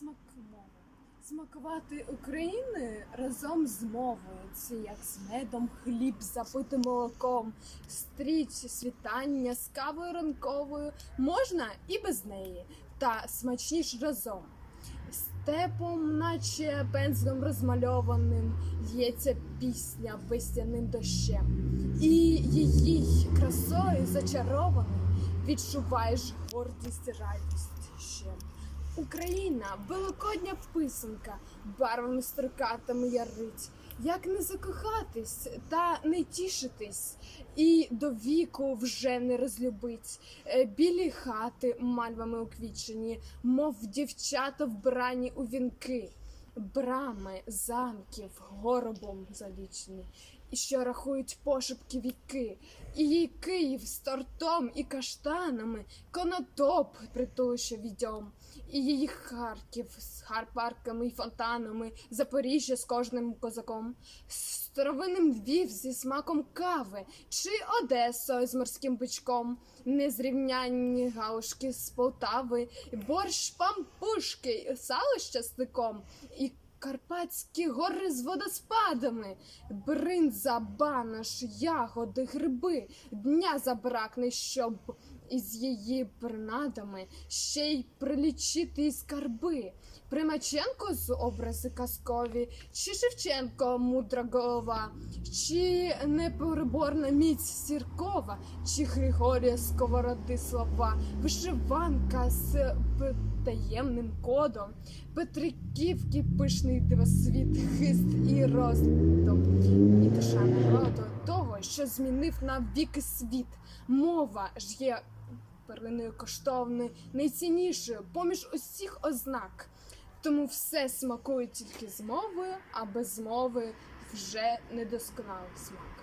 Смак мови. Смакувати України разом з мовою. Це як з медом хліб запити молоком, стріч світання з кавою ранковою можна і без неї, та смачніш разом. Степом, наче пензлем розмальованим, лється пісня весняним дощем, і її красою зачарованим відчуваєш гордість, радість ще. Україна, великодня писанка, барвами строкатами ярить. Як не закохатись та не тішитись, і до віку вже не розлюбить. Е, Білі хати мальвами уквічені, мов дівчата вбрані у вінки, брами замків горобом залічені, і що рахують пошепки віки, і їй Київ з тортом і каштанами, конотоп притулище відьом, і її Харків з харпарками і фонтанами, Запоріжжя з кожним козаком, старовинним Львів зі смаком кави, чи Одесою з морським бичком, незрівнянні галушки з Полтави, борщ пампушки, сало з часником, і Карпатські гори з водоспадами, бринза, банош, ягоди, гриби, дня забракне, щоб із її принадами ще й прилічити і скарби. Примаченко з образи казкові, чи Шевченко мудра голова, чи непереборна міць сіркова, чи Григорія Сковороди слова, вишиванка з таємним кодом, Петриківки пишний дивосвіт, хист і роздум, і душа народу того, що змінив на віки світ. Мова ж є перлиною коштовною, найціннішою поміж усіх ознак. Тому все смакує тільки з мовою, а без мови вже недосконалий смак.